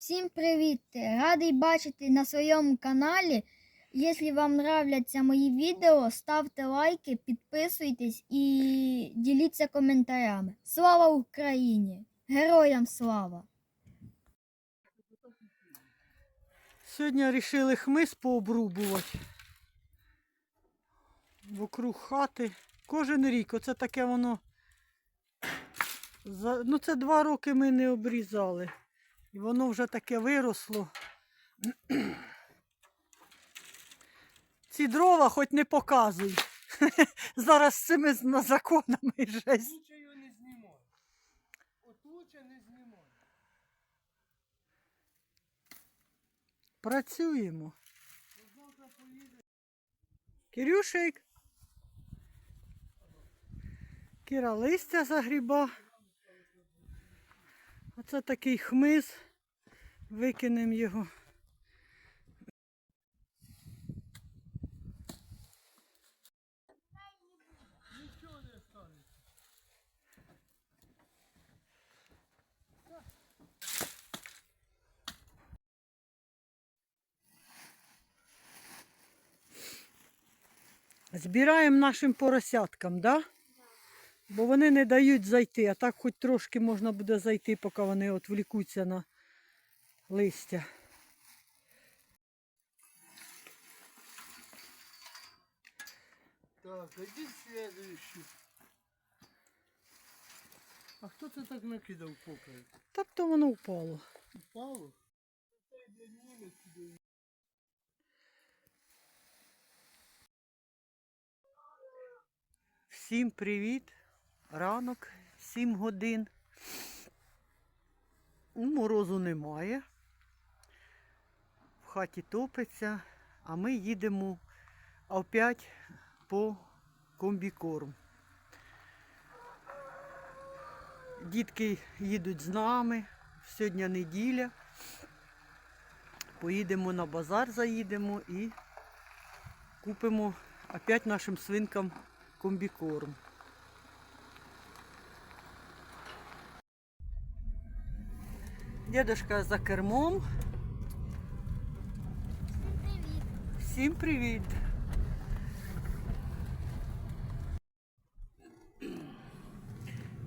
Всім привіт! Радий бачити на своєму каналі. Якщо вам нравляться мої відео, ставте лайки, підписуйтесь і діліться коментарями. Слава Україні! Героям слава! Сьогодні вирішили хмиз пообрубувати. Вокруг хати. Кожен рік. Оце таке воно. Ну, це два роки ми не обрізали. І воно вже таке виросло. Ці дрова хоч не показуй. Зараз з цими законами жесть. Лучше його не знімай. От не знімай. Працюємо. Кирюшик. Кіра листя загріба. Оце такий хмиз. Викинемо його. Збираємо нашим поросяткам, да? Бо вони не дають зайти, а так хоч трошки можна буде зайти, поки вони відвлікуться на листя. Так, іди следующий. А хто це так накидав поперед? Так то воно впало. Упало? Всім привіт. Ранок, 7 годин. Ну, Морозу немає. В хаті топиться, а ми їдемо опять по комбікорм. Дітки їдуть з нами. Сьогодні неділя. Поїдемо на базар, заїдемо і купимо опять нашим свинкам комбікорм. Дедушка за кермом. Всім привіт.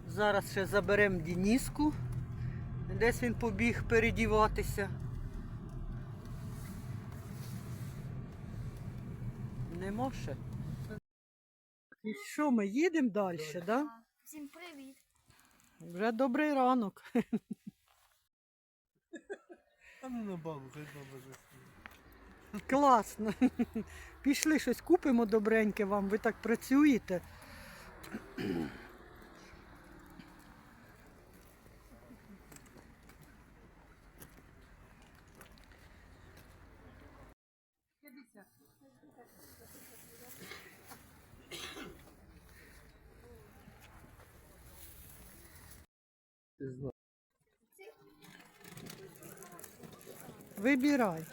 Зараз ще заберемо Дениску. Десь він побіг передіватися. Нема ще. І що, ми їдемо далі, так? Да? Всім привіт! Вже добрий ранок. А ну на бабу, хай баба заснує. Класно. Пішли щось купимо добреньке вам, ви так працюєте. Вибирай.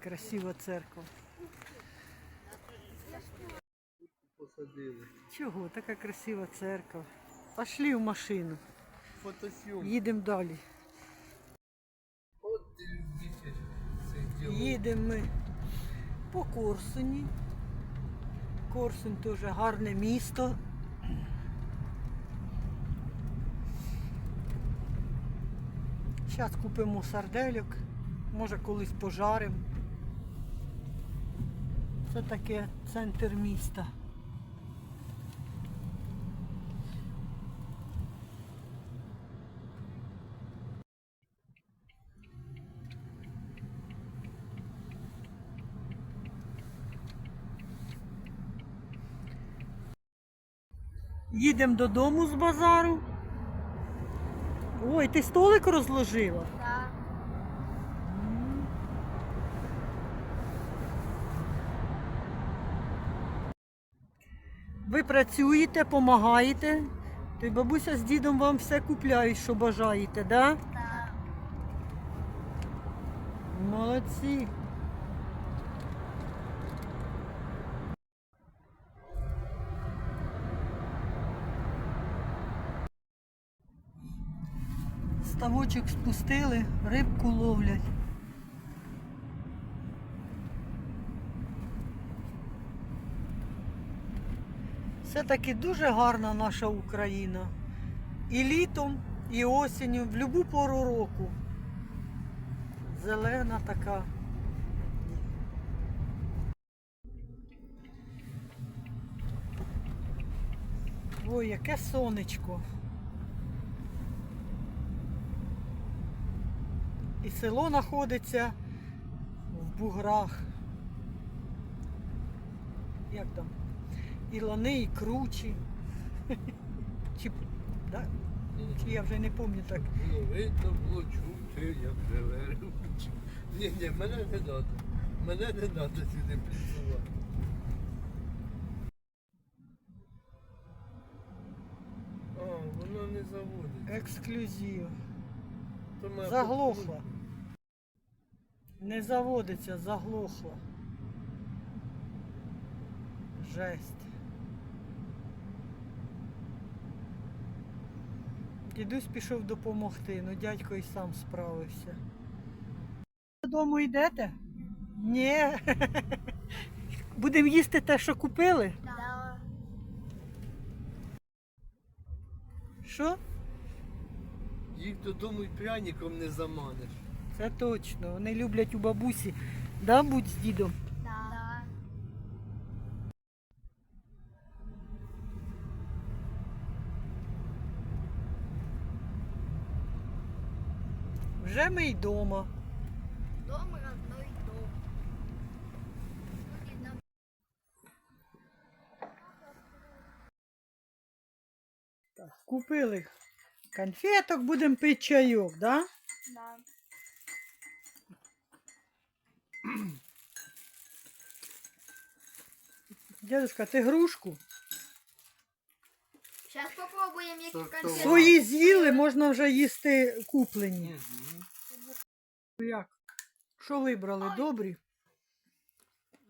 Красива церква. Посадили. Чого? Така красива церква. Пошли в машину. Фотосйом. Їдемо далі. От любитель. Їдемо ми по Корсуні. Корсунь теж гарне місто. Зараз купимо сардельок, може колись пожаримо. Це таке центр міста. Їдемо додому з базару. Ой, ти столик розложила? Так. Ви працюєте, допомагаєте. То бабуся з дідом вам все купляють, що бажаєте, так? Да? Так. Молодці. Ставочок спустили, рибку ловлять. Все-таки дуже гарна наша Україна. І літом, і осінню, в будь-яку пору року. Зелена така. Ой, яке сонечко. І село знаходиться в буграх. Як там? І лани, і кручі. Чи, да? Чи я вже не пам'ятаю так. Ну, видно було чути, як живе. Ні, ні, мене не треба. Мене не треба сюди працювати. А, воно не заводиться. Ексклюзив. То має Заглохла. Не заводиться, заглохла. Жесть. Дідусь пішов допомогти, ну дядько і сам справився. Додому йдете? Ні. Будемо їсти те, що купили? Да. Що? Їх додому й пряником не заманиш. Це точно. Вони люблять у бабусі. Да, будь з дідом. Да. Вже ми й дома. Дом родной дом. Нам Купили конфеток, будемо пити чайок, да? Да. Дядюшка, ти грушку? Сейчас попробуем, які Так, конфети. Свої з'їли, можна вже їсти куплені. Як? Що вибрали? Добрі?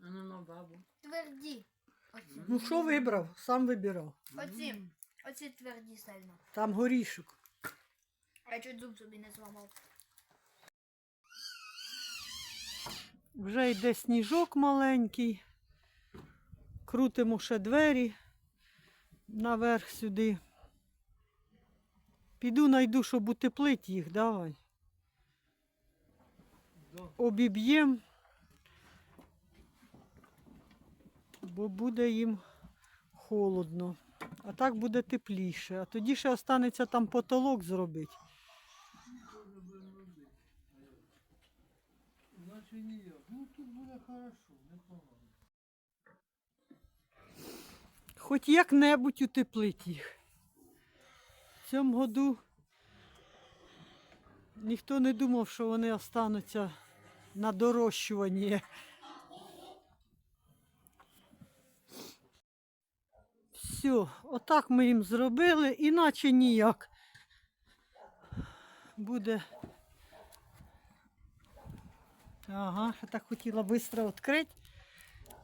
Ну, на бабу. Тверді. Оці. Ну що вибрав? Сам вибирав. Оці. Оці тверді сильно. Там горішок. Я чуть зуб собі не зламав. Вже йде сніжок маленький. Крутимо ще двері наверх сюди. Піду найду, щоб утеплити їх, давай. Да. Обіб'єм, бо буде їм холодно. А так буде тепліше. А тоді ще останеться там потолок зробити. Наче ніяк. Ну тут буде хорошо, непогано. Хоч як-небудь утеплить їх. В цьому году ніхто не думав, що вони остануться на дорощуванні. Все, отак ми їм зробили, іначе ніяк. Буде. Ага, так хотіла швидко відкрити.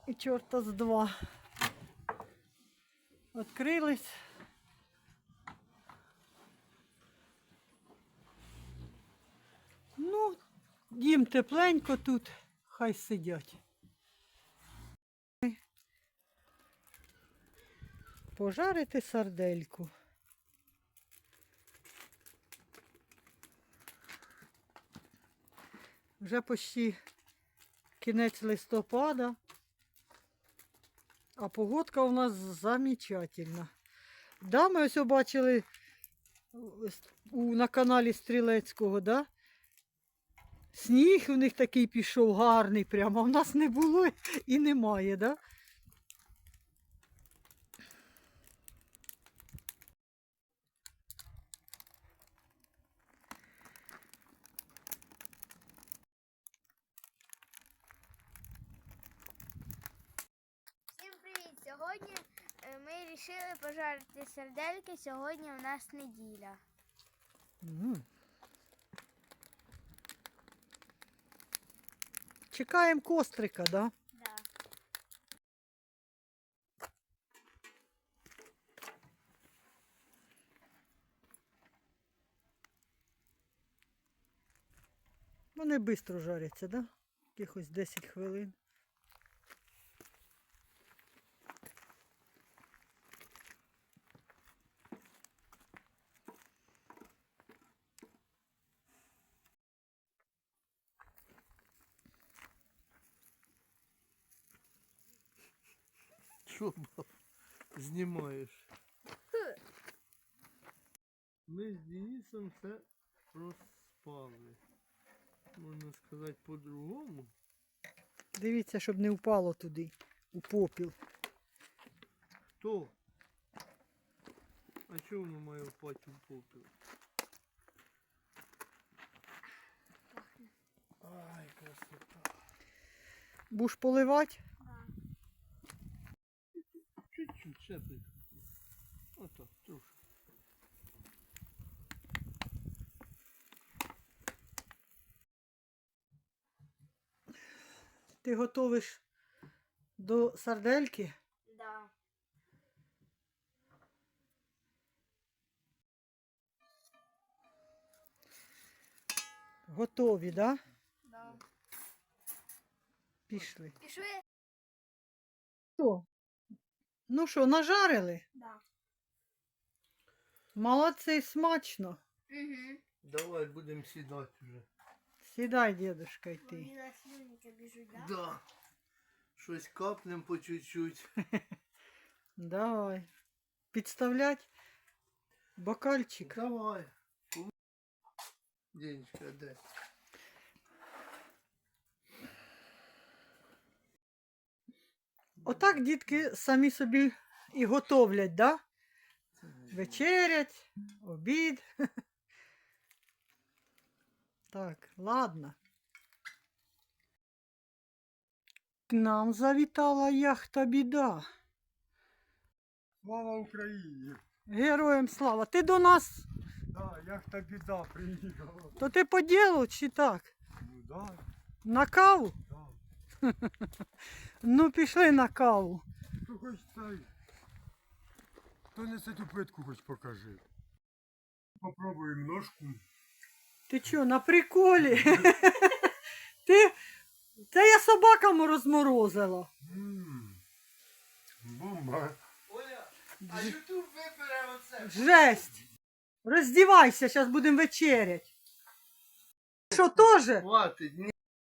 І чорта з два. Відкрились. Ну, їм тепленько тут, хай сидять. Пожарити сардельку. Вже почти кінець листопада. А погодка у нас замечательна. Да, ми ось бачили на каналі Стрілецького, да? Сніг у них такий пішов гарний прямо, а в нас не було і немає, да? Всім привіт! Сьогодні Е, Ми вирішили пожарити сердельки, сьогодні у нас неділя. М. Чекаємо кострика, да? Да. Вони швидко жаряться, да? Якихось 10 хвилин. Що баб, знімаєш? Ми з Денисом все розпали. Можна сказати по-другому. Дивіться, щоб не впало туди, у попіл. Хто? А чого воно має впати в попіл? Ай, красота. Будеш поливати? Чуть-чуть, ще трохи. Отак, трошки. Ти готовиш до сардельки? Да. Готові, да? Да. Пішли. Пішли? Що? Ну що, нажарили? Да. Молодці, смачно. Угу. Давай будемо сідати вже. Сідай, дедушка, й ти. Мені на слюнки біжуть, да? Да. Щось капнем по чуть-чуть. Давай. Підставлять бокальчик. Давай. Денечка, де? Отак дітки самі собі і готовлять, да? Вечерять, обід. Так, ладно. К нам завітала яхта біда. Слава Україні! Героям слава. Ти до нас, Да, яхта біда приїхала. то ти по ділу чи так? Ну да, На каву? да. Ну, пішли на каву. Хто хоч цей. Хто несе ту плитку хоч покажи. Попробуємо ножку. Ти чо, на приколі? Ти. Це я собакам розморозила. Бомба. Оля, а Ютуб вибере оце. Жесть. Роздівайся, зараз будемо вечерять. Що теж? Хватить, ні.